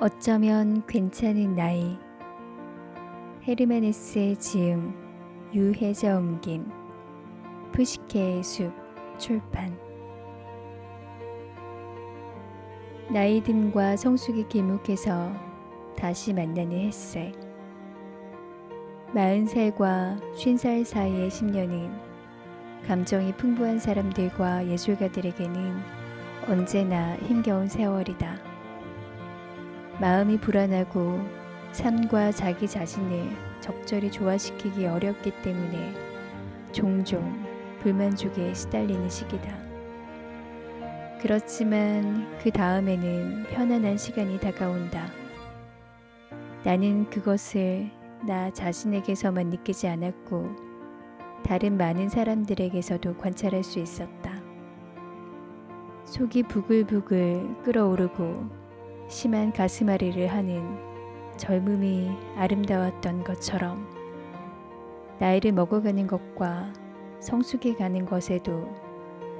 어쩌면 괜찮은 나이. 헤르메네스의 지음 유해저 옮김. 푸시케의 숲 출판. 나이듦과 성숙이 길목에서 다시 만나는 햇살. 마흔 살과 쉰살 사이의 10년은 감정이 풍부한 사람들과 예술가들에게는 언제나 힘겨운 세월이다. 마음이 불안하고 삶과 자기 자신을 적절히 조화시키기 어렵기 때문에 종종 불만족에 시달리는 시기다. 그렇지만 그 다음에는 편안한 시간이 다가온다. 나는 그것을 나 자신에게서만 느끼지 않았고 다른 많은 사람들에게서도 관찰할 수 있었다. 속이 부글부글 끓어오르고 심한 가슴앓이를 하는 젊음이 아름다웠던 것처럼 나이를 먹어가는 것과 성숙해 가는 것에도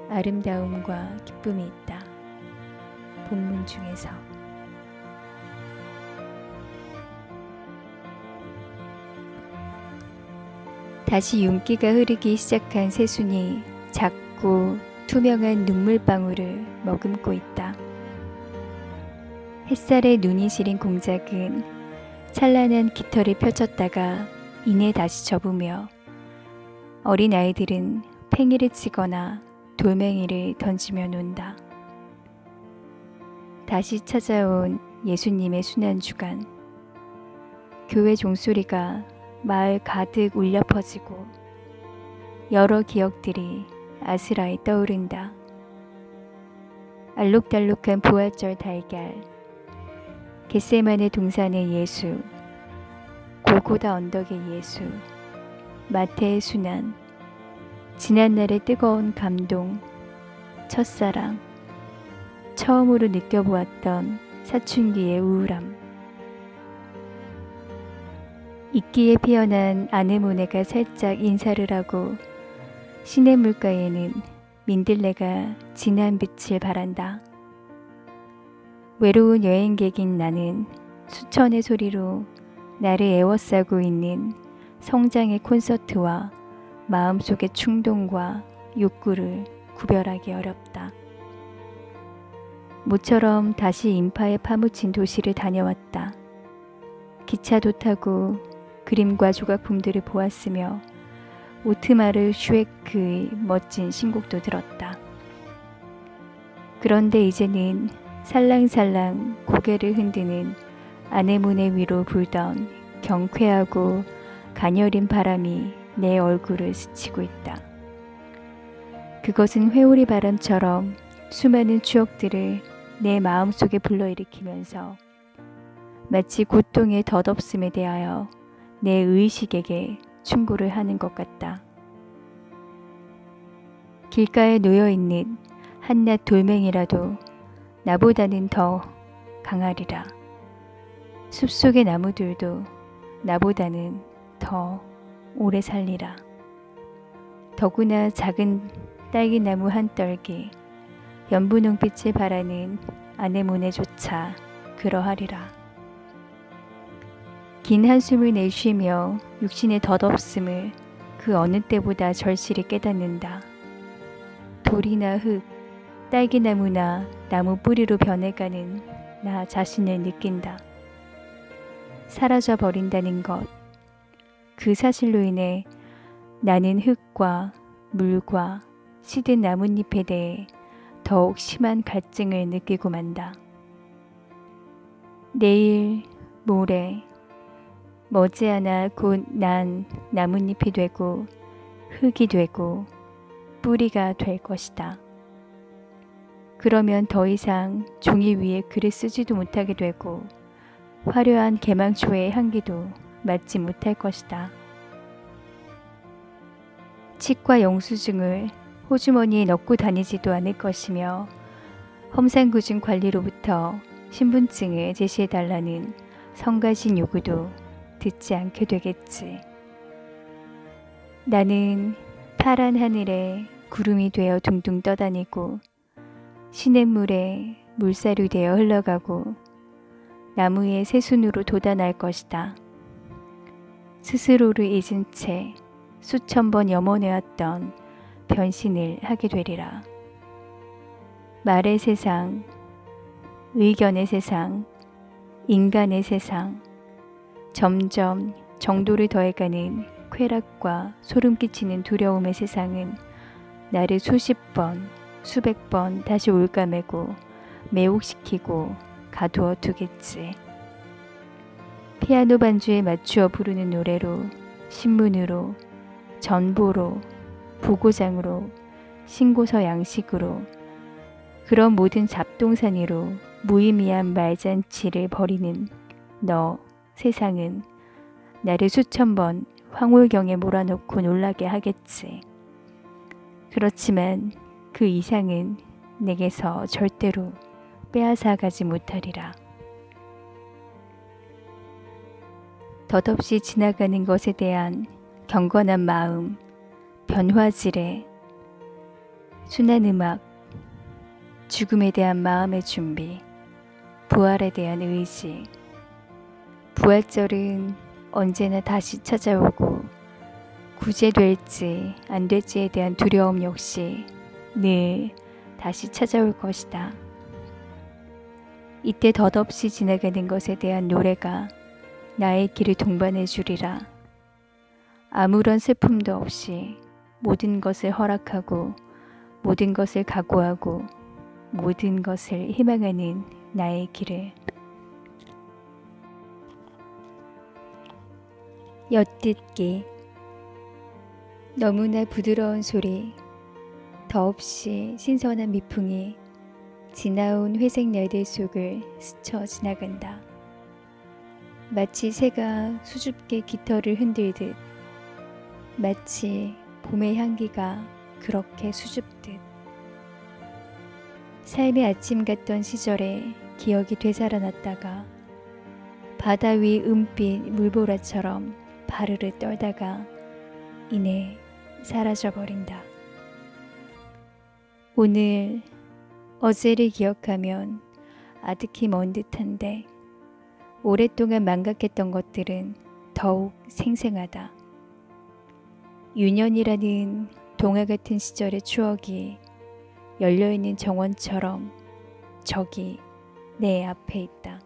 아름다움과 기쁨이 있다. 본문 중에서 다시 윤기가 흐르기 시작한 새순이 작고 투명한 눈물방울을 머금고 있다. 햇살에 눈이 시린 공작은 찬란한 깃털을 펼쳤다가 이내 다시 접으며 어린 아이들은 팽이를 치거나 돌멩이를 던지며 논다. 다시 찾아온 예수님의 순환 주간. 교회 종소리가 마을 가득 울려 퍼지고 여러 기억들이 아스라이 떠오른다. 알록달록한 부활절 달걀, 겟세만의 동산의 예수, 골고다 언덕의 예수, 마태의 순환, 지난날의 뜨거운 감동, 첫사랑, 처음으로 느껴보았던 사춘기의 우울함. 이끼에 피어난 아네모네가 살짝 인사를 하고 시내 물가에는 민들레가 진한 빛을 발한다. 외로운 여행객인 나는 수천의 소리로 나를 애워싸고 있는 성장의 콘서트와 마음속의 충동과 욕구를 구별하기 어렵다. 모처럼 다시 인파에 파묻힌 도시를 다녀왔다. 기차도 타고 그림과 조각품들을 보았으며 오트마르 슈에크의 멋진 신곡도 들었다. 그런데 이제는 살랑살랑 고개를 흔드는 아내문의 위로 불던 경쾌하고 가녀린 바람이 내 얼굴을 스치고 있다. 그것은 회오리 바람처럼 수많은 추억들을 내 마음속에 불러일으키면서 마치 고통의 덧없음에 대하여 내 의식에게 충고를 하는 것 같다. 길가에 놓여 있는 한낱 돌멩이라도 나보다는 더 강하리라. 숲속의 나무들도 나보다는 더 오래 살리라. 더구나 작은 딸기나무 한 떨기, 연분홍빛을 바라는 아내모네조차 그러하리라. 긴 한숨을 내쉬며 육신의 덧없음을 그 어느 때보다 절실히 깨닫는다. 돌이나 흙, 딸기나무나 나무 뿌리로 변해가는 나 자신을 느낀다. 사라져 버린다는 것. 그 사실로 인해 나는 흙과 물과 시든 나뭇잎에 대해 더욱 심한 갈증을 느끼고 만다. 내일, 모레, 머지않아 곧 난 나뭇잎이 되고 흙이 되고 뿌리가 될 것이다. 그러면 더 이상 종이 위에 글을 쓰지도 못하게 되고 화려한 개망초의 향기도 맡지 못할 것이다. 치과 영수증을 호주머니에 넣고 다니지도 않을 것이며 험산구증 관리로부터 신분증을 제시해달라는 성가신 요구도 듣지 않게 되겠지. 나는 파란 하늘에 구름이 되어 둥둥 떠다니고 시냇물에 물살이 되어 흘러가고 나무의 새순으로 돋아날 것이다. 스스로를 잊은 채 수천 번 염원해왔던 변신을 하게 되리라. 말의 세상, 의견의 세상, 인간의 세상, 점점 정도를 더해가는 쾌락과 소름 끼치는 두려움의 세상은 나를 수십 번, 수백 번 다시 올가매고 매혹시키고 가두어 두겠지. 피아노 반주에 맞추어 부르는 노래로, 신문으로, 전보로, 보고장으로, 신고서 양식으로, 그런 모든 잡동사니로 무의미한 말잔치를 벌이는 너 세상은 나를 수천 번 황홀경에 몰아넣고 놀라게 하겠지. 그렇지만 그 이상은 내게서 절대로 빼앗아 가지 못하리라. 덧없이 지나가는 것에 대한 경건한 마음, 변화질의 순한 음악, 죽음에 대한 마음의 준비, 부활에 대한 의지. 부활절은 언제나 다시 찾아오고 구제될지 안 될지에 대한 두려움 역시 늘 다시 찾아올 것이다. 이때 덧없이 지나가는 것에 대한 노래가 나의 길을 동반해 주리라. 아무런 슬픔도 없이 모든 것을 허락하고 모든 것을 각오하고 모든 것을 희망하는 나의 길을 엿듣기 너무나 부드러운 소리 더없이 신선한 미풍이 지나온 회색 날들 속을 스쳐 지나간다. 마치 새가 수줍게 깃털을 흔들듯 마치 봄의 향기가 그렇게 수줍듯 삶의 아침 같던 시절에 기억이 되살아났다가 바다 위 은빛 물보라처럼 바르르 떨다가 이내 사라져버린다. 오늘 어제를 기억하면 아득히 먼 듯한데 오랫동안 망각했던 것들은 더욱 생생하다. 유년이라는 동화 같은 시절의 추억이 열려있는 정원처럼 저기 내 앞에 있다.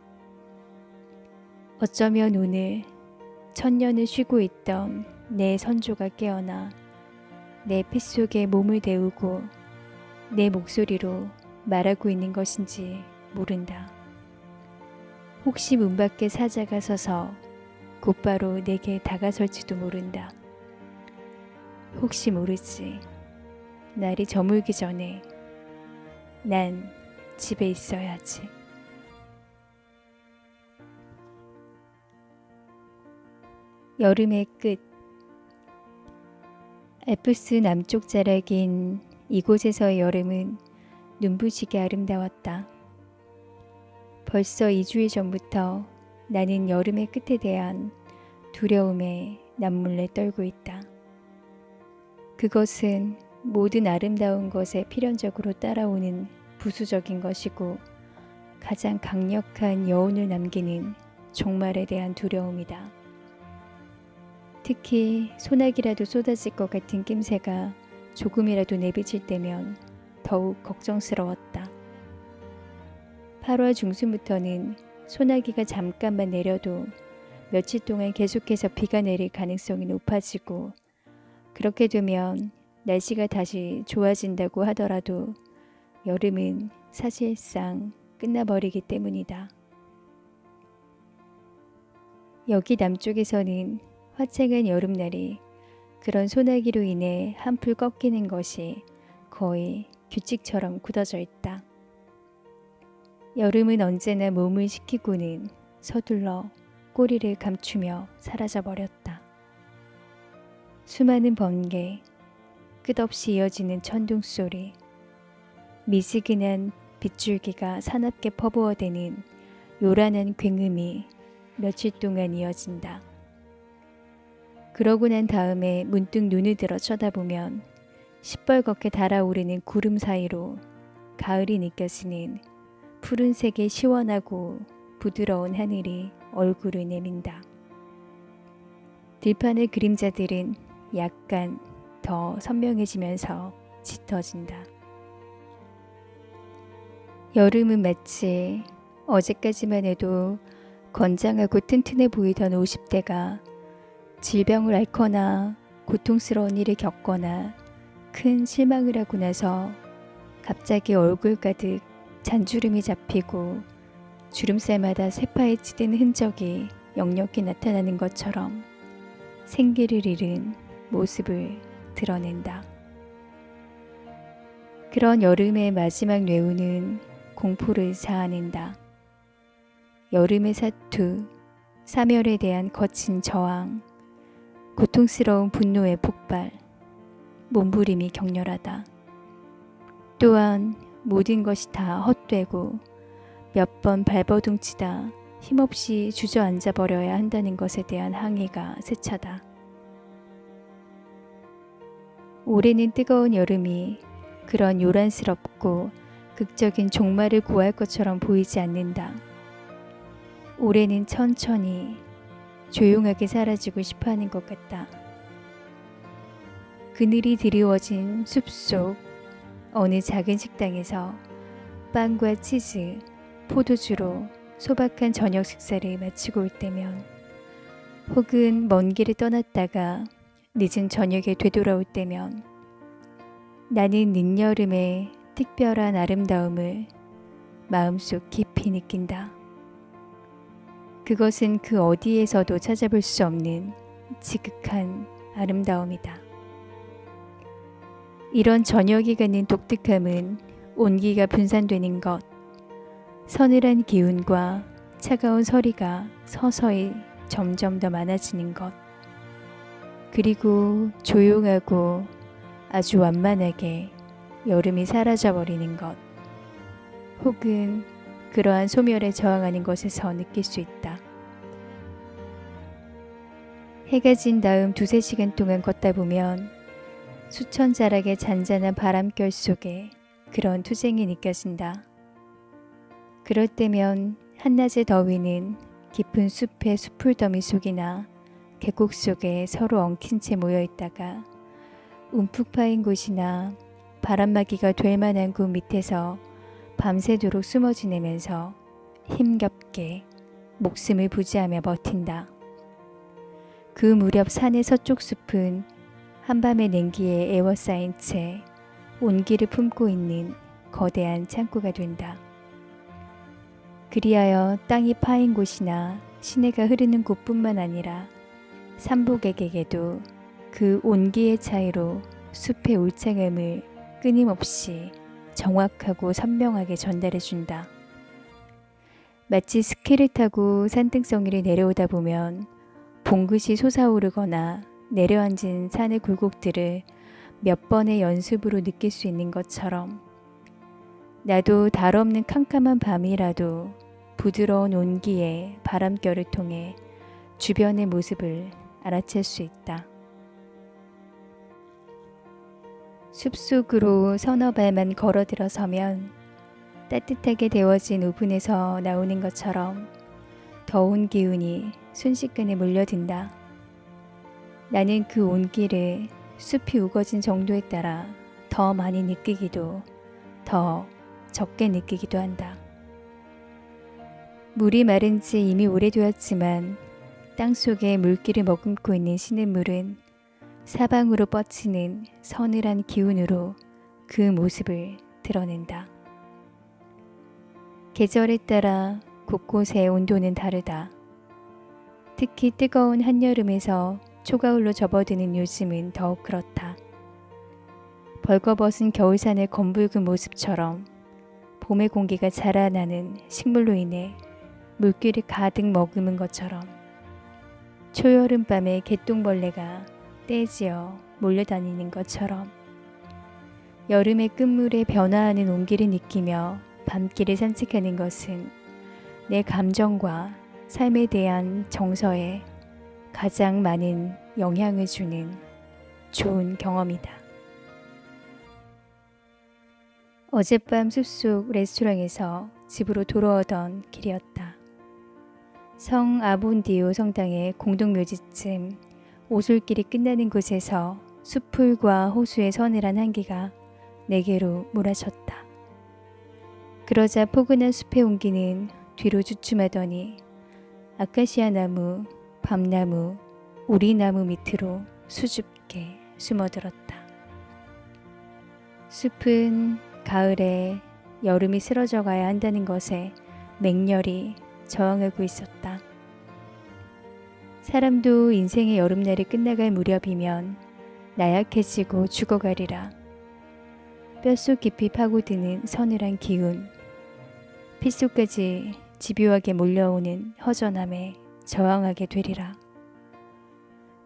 어쩌면 오늘 천년을 쉬고 있던 내 선조가 깨어나 내 핏속에 몸을 데우고 내 목소리로 말하고 있는 것인지 모른다. 혹시 문 밖에 사자가 서서 곧바로 내게 다가설지도 모른다. 혹시 모르지. 날이 저물기 전에 난 집에 있어야지. 여름의 끝 알프스 남쪽 자락인 이곳에서의 여름은 눈부시게 아름다웠다. 벌써 2주일 전부터 나는 여름의 끝에 대한 두려움에 남몰래 떨고 있다. 그것은 모든 아름다운 것에 필연적으로 따라오는 부수적인 것이고 가장 강력한 여운을 남기는 종말에 대한 두려움이다. 특히 소나기라도 쏟아질 것 같은 낌새가 조금이라도 내비칠 때면 더욱 걱정스러웠다. 8월 중순부터는 소나기가 잠깐만 내려도 며칠 동안 계속해서 비가 내릴 가능성이 높아지고 그렇게 되면 날씨가 다시 좋아진다고 하더라도 여름은 사실상 끝나버리기 때문이다. 여기 남쪽에서는 화창한 여름날이 그런 소나기로 인해 한풀 꺾이는 것이 거의 규칙처럼 굳어져 있다. 여름은 언제나 몸을 식히고는 서둘러 꼬리를 감추며 사라져 버렸다. 수많은 번개, 끝없이 이어지는 천둥 소리, 미지근한 빗줄기가 사납게 퍼부어대는 요란한 굉음이 며칠 동안 이어진다. 그러고 난 다음에 문득 눈을 들어 쳐다보면 시뻘겋게 달아오르는 구름 사이로 가을이 느껴지는 푸른색의 시원하고 부드러운 하늘이 얼굴을 내민다. 들판의 그림자들은 약간 더 선명해지면서 짙어진다. 여름은 마치 어제까지만 해도 건장하고 튼튼해 보이던 50대가 질병을 앓거나 고통스러운 일을 겪거나 큰 실망을 하고 나서 갑자기 얼굴 가득 잔주름이 잡히고 주름살마다 찌든 흔적이 역력히 나타나는 것처럼 생기를 잃은 모습을 드러낸다. 그런 여름의 마지막 뇌우는 공포를 자아낸다. 여름의 사투, 사멸에 대한 거친 저항, 고통스러운 분노의 폭발, 몸부림이 격렬하다. 또한 모든 것이 다 헛되고 몇 번 발버둥치다 힘없이 주저앉아 버려야 한다는 것에 대한 항의가 세차다. 올해는 뜨거운 여름이 그런 요란스럽고 극적인 종말을 구할 것처럼 보이지 않는다. 올해는 천천히 조용하게 사라지고 싶어 하는 것 같다. 그늘이 드리워진 숲속 어느 작은 식당에서 빵과 치즈, 포도주로 소박한 저녁 식사를 마치고 올 때면 혹은 먼 길을 떠났다가 늦은 저녁에 되돌아올 때면 나는 늦여름의 특별한 아름다움을 마음속 깊이 느낀다. 그것은 그 어디에서도 찾아볼 수 없는 지극한 아름다움이다. 이런 저녁이 갖는 독특함은 온기가 분산되는 것, 서늘한 기운과 차가운 서리가 서서히 점점 더 많아지는 것, 그리고 조용하고 아주 완만하게 여름이 사라져버리는 것, 혹은 그러한 소멸에 저항하는 것에서 느낄 수 있다. 해가 진 다음 두세 시간 동안 걷다 보면 수천 자락의 잔잔한 바람결 속에 그런 투쟁이 느껴진다. 그럴 때면 한낮의 더위는 깊은 숲의 수풀더미 속이나 계곡 속에 서로 엉킨 채 모여 있다가 움푹 파인 곳이나 바람막이가 될 만한 곳 밑에서 밤새도록 숨어 지내면서 힘겹게 목숨을 부지하며 버틴다. 그 무렵 산의 서쪽 숲은 한밤의 냉기에 에워싸인 채 온기를 품고 있는 거대한 창고가 된다. 그리하여 땅이 파인 곳이나 시내가 흐르는 곳뿐만 아니라 삼복에게도 그 온기의 차이로 숲의 울창함을 끊임없이 정확하고 선명하게 전달해 준다. 마치 스키를 타고 산등성 이를 내려오다 보면 봉긋이 솟아오르거나 내려앉은 산의 굴곡들을 몇 번의 연습으로 느낄 수 있는 것처럼 나도 달 없는 캄캄한 밤이라도 부드러운 온기의 바람결을 통해 주변의 모습을 알아챌 수 있다. 숲속으로 서너 발만 걸어 들어서면 따뜻하게 데워진 오븐에서 나오는 것처럼 더운 기운이 순식간에 몰려든다. 나는 그 온기를 숲이 우거진 정도에 따라 더 많이 느끼기도 더 적게 느끼기도 한다. 물이 마른 지 이미 오래되었지만 땅 속에 물기를 머금고 있는 시냇물은 사방으로 뻗치는 서늘한 기운으로 그 모습을 드러낸다. 계절에 따라 곳곳의 온도는 다르다. 특히 뜨거운 한여름에서 초가을로 접어드는 요즘은 더욱 그렇다. 벌거벗은 겨울산의 검붉은 모습처럼 봄의 공기가 자라나는 식물로 인해 물기를 가득 머금은 것처럼 초여름 밤에 개똥벌레가 떼지어 몰려다니는 것처럼 여름의 끝물에 변화하는 온기를 느끼며 밤길을 산책하는 것은 내 감정과 삶에 대한 정서에 가장 많은 영향을 주는 좋은 경험이다. 어젯밤 숲속 레스토랑에서 집으로 돌아오던 길이었다. 성 아본디오 성당의 공동묘지쯤 오솔길이 끝나는 곳에서 숲풀과 호수의 서늘한 한기가 내게로 몰아쳤다. 그러자 포근한 숲의 온기는 뒤로 주춤하더니 아카시아 나무, 밤나무, 오리나무 밑으로 수줍게 숨어들었다. 숲은 가을에 여름이 쓰러져 가야 한다는 것에 맹렬히 저항하고 있었다. 사람도 인생의 여름날이 끝나갈 무렵이면 나약해지고 죽어가리라. 뼛속 깊이 파고드는 서늘한 기운, 핏속까지 집요하게 몰려오는 허전함에 저항하게 되리라.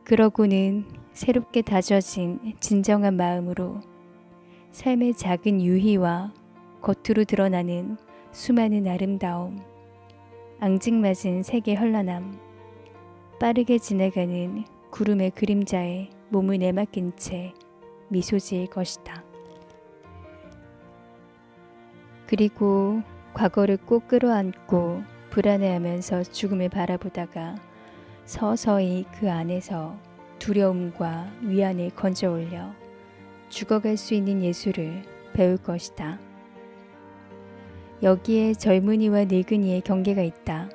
그러고는 새롭게 다져진 진정한 마음으로 삶의 작은 유희와 겉으로 드러나는 수많은 아름다움, 앙증맞은 세계 현란함, 빠르게 지나가는 구름의 그림자에 몸을 내맡긴 채 미소 지을 것이다. 그리고 과거를 꼭 끌어안고 불안해하면서 죽음을 바라보다가 서서히 그 안에서 두려움과 위안을 건져 올려 죽어갈 수 있는 예술을 배울 것이다. 여기에 젊은이와 늙은이의 경계가 있다.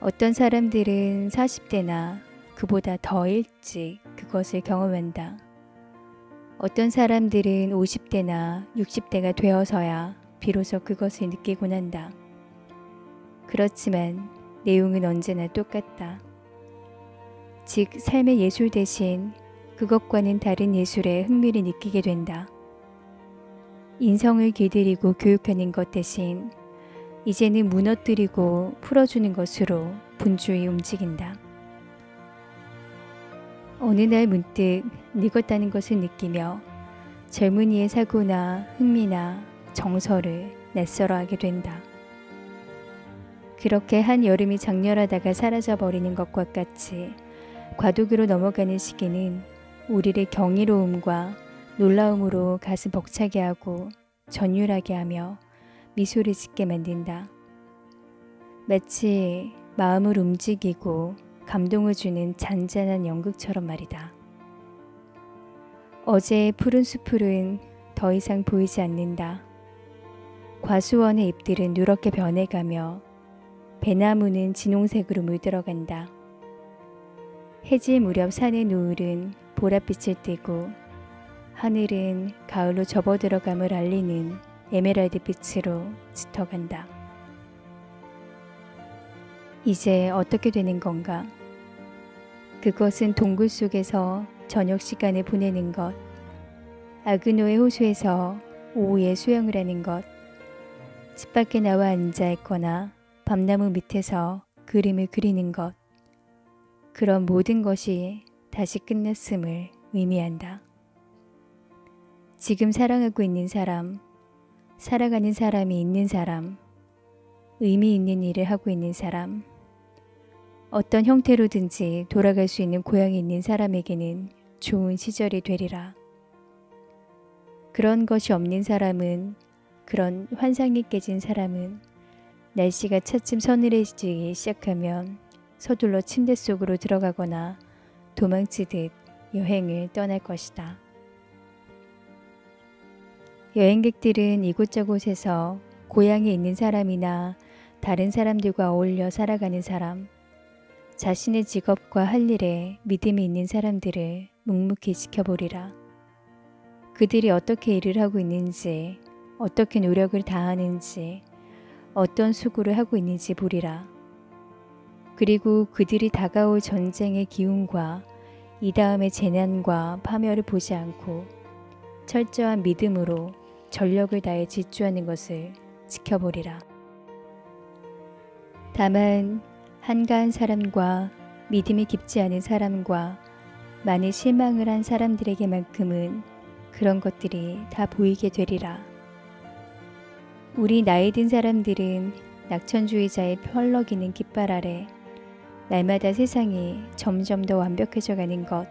어떤 사람들은 40대나 그보다 더 일찍 그것을 경험한다. 어떤 사람들은 50대나 60대가 되어서야 비로소 그것을 느끼곤 한다. 그렇지만 내용은 언제나 똑같다. 즉, 삶의 예술 대신 그것과는 다른 예술에 흥미를 느끼게 된다. 인성을 길들이고 교육하는 것 대신 이제는 무너뜨리고 풀어주는 것으로 분주히 움직인다. 어느 날 문득 늙었다는 것을 느끼며 젊은이의 사고나 흥미나 정서를 낯설어 하게 된다. 그렇게 한 여름이 장렬하다가 사라져 버리는 것과 같이 과도기로 넘어가는 시기는 우리를 경이로움과 놀라움으로 가슴 벅차게 하고 전율하게 하며 미소를 짓게 만든다. 마치 마음을 움직이고 감동을 주는 잔잔한 연극처럼 말이다. 어제의 푸른 수풀은 더 이상 보이지 않는다. 과수원의 잎들은 누렇게 변해가며 배나무는 진홍색으로 물들어간다. 해질 무렵 산의 노을은 보랏빛을 띠고 하늘은 가을로 접어들어감을 알리는 에메랄드 빛으로 짙어간다. 이제 어떻게 되는 건가? 그것은 동굴 속에서 저녁 시간을 보내는 것, 아그노의 호수에서 오후에 수영을 하는 것, 집 밖에 나와 앉아 있거나 밤나무 밑에서 그림을 그리는 것, 그런 모든 것이 다시 끝났음을 의미한다. 지금 사랑하고 있는 사람, 살아가는 사람이 있는 사람, 의미 있는 일을 하고 있는 사람, 어떤 형태로든지 돌아갈 수 있는 고향이 있는 사람에게는 좋은 시절이 되리라. 그런 것이 없는 사람은, 그런 환상이 깨진 사람은 날씨가 차츰 서늘해지기 시작하면 서둘러 침대 속으로 들어가거나 도망치듯 여행을 떠날 것이다. 여행객들은 이곳저곳에서 고향에 있는 사람이나 다른 사람들과 어울려 살아가는 사람, 자신의 직업과 할 일에 믿음이 있는 사람들을 묵묵히 지켜보리라. 그들이 어떻게 일을 하고 있는지, 어떻게 노력을 다하는지, 어떤 수고를 하고 있는지 보리라. 그리고 그들이 다가올 전쟁의 기운과 이 다음의 재난과 파멸을 보지 않고 철저한 믿음으로 전력을 다해 질주하는 것을 지켜보리라. 다만 한가한 사람과 믿음이 깊지 않은 사람과 많이 실망을 한 사람들에게만큼은 그런 것들이 다 보이게 되리라. 우리 나이 든 사람들은 낙천주의자의 펄럭이는 깃발 아래 날마다 세상이 점점 더 완벽해져 가는 것,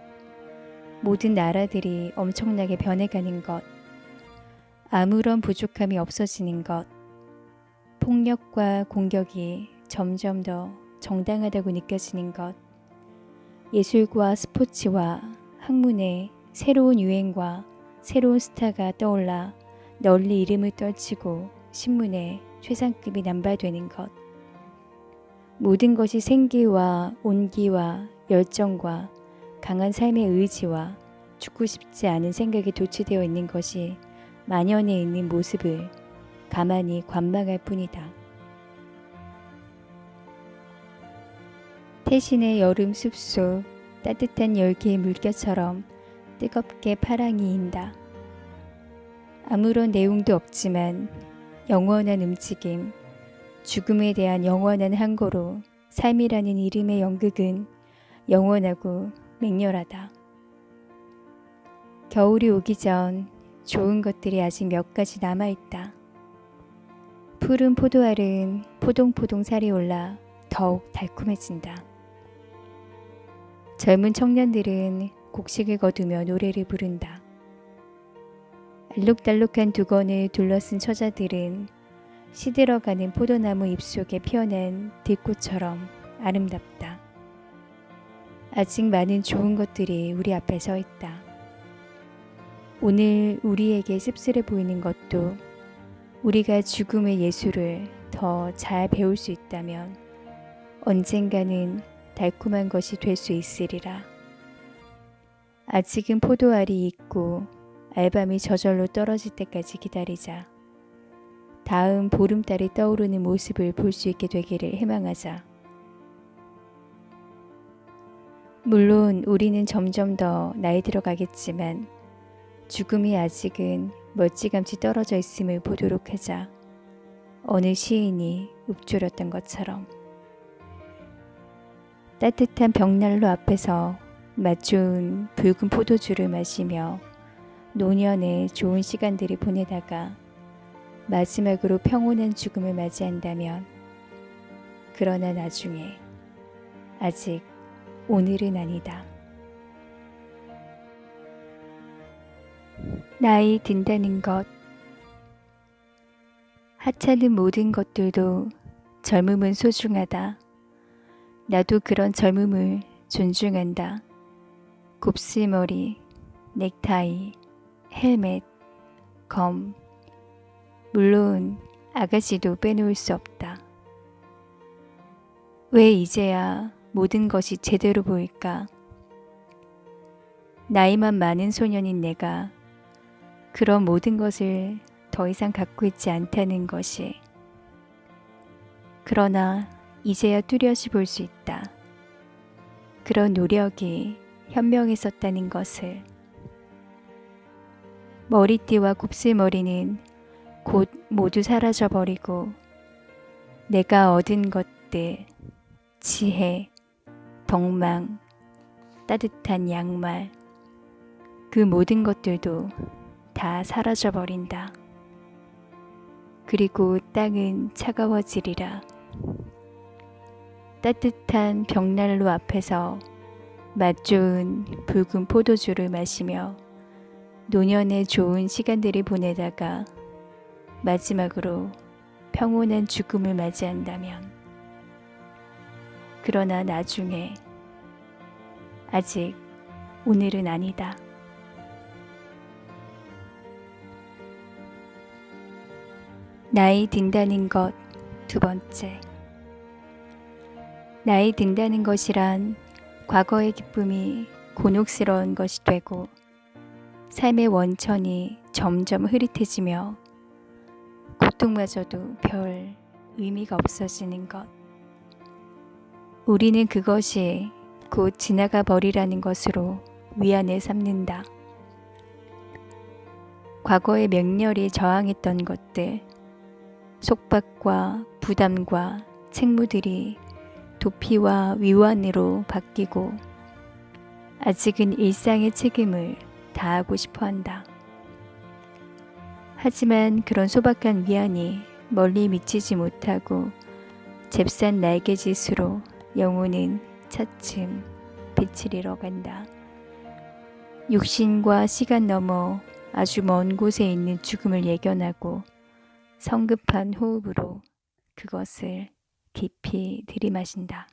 모든 나라들이 엄청나게 변해가는 것, 아무런 부족함이 없어지는 것, 폭력과 공격이 점점 더 정당하다고 느껴지는 것. 예술과 스포츠와 학문의 새로운 유행과 새로운 스타가 떠올라 널리 이름을 떨치고 신문에 최상급이 남발되는 것. 모든 것이 생기와 온기와 열정과 강한 삶의 의지와 죽고 싶지 않은 생각에 도취되어 있는 것이 만연해 있는 모습을 가만히 관망할 뿐이다. 태신의 여름 숲속 따뜻한 열기의 물결처럼 뜨겁게 파랑이 인다. 아무런 내용도 없지만 영원한 움직임, 죽음에 대한 영원한 항고로 삶이라는 이름의 연극은 영원하고 맹렬하다. 겨울이 오기 전 좋은 것들이 아직 몇 가지 남아있다. 푸른 포도알은 포동포동 살이 올라 더욱 달콤해진다. 젊은 청년들은 곡식을 거두며 노래를 부른다. 알록달록한 두건을 둘러쓴 처자들은 시들어가는 포도나무 잎속에 피어난 들꽃처럼 아름답다. 아직 많은 좋은 것들이 우리 앞에 서 있다. 오늘 우리에게 씁쓸해 보이는 것도 우리가 죽음의 예술을 더 잘 배울 수 있다면 언젠가는 달콤한 것이 될 수 있으리라. 아직은 포도알이 있고 알밤이 저절로 떨어질 때까지 기다리자. 다음 보름달이 떠오르는 모습을 볼 수 있게 되기를 희망하자. 물론 우리는 점점 더 나이 들어가겠지만 죽음이 아직은 멀찌감치 떨어져 있음을 보도록 하자. 어느 시인이 읊조렸던 것처럼. 따뜻한 벽난로 앞에서 맛 좋은 붉은 포도주를 마시며 노년의 좋은 시간들을 보내다가 마지막으로 평온한 죽음을 맞이한다면 그러나 나중에 아직 오늘은 아니다. 나이 든다는 것 하찮은 모든 것들도 젊음은 소중하다. 나도 그런 젊음을 존중한다. 곱슬머리, 넥타이, 헬멧, 검. 물론 아가씨도 빼놓을 수 없다. 왜 이제야 모든 것이 제대로 보일까? 나이만 많은 소년인 내가 그런 모든 것을 더 이상 갖고 있지 않다는 것이. 그러나 이제야 뚜렷이 볼 수 있다. 그런 노력이 현명했었다는 것을. 머리띠와 곱슬머리는 곧 모두 사라져 버리고 내가 얻은 것들, 지혜, 덕망, 따뜻한 양말, 그 모든 것들도 다 사라져 버린다. 그리고 땅은 차가워지리라. 따뜻한 벽난로 앞에서 맛 좋은 붉은 포도주를 마시며 노년의 좋은 시간들을 보내다가 마지막으로 평온한 죽음을 맞이한다면 그러나 나중에 아직 오늘은 아니다. 나이 든다는 것 두 번째. 나이 든다는 것이란 과거의 기쁨이 곤혹스러운 것이 되고 삶의 원천이 점점 흐릿해지며 고통마저도 별 의미가 없어지는 것. 우리는 그것이 곧 지나가 버리라는 것으로 위안을 삼는다. 과거의 맹렬히 저항했던 것들, 속박과 부담과 책무들이 도피와 위완으로 바뀌고 아직은 일상의 책임을 다하고 싶어 한다. 하지만 그런 소박한 위안이 멀리 미치지 못하고 잽싼 날개짓으로 영혼은 차츰 빛을 잃어간다. 육신과 시간 넘어 아주 먼 곳에 있는 죽음을 예견하고 성급한 호흡으로 그것을 깊이 들이마신다.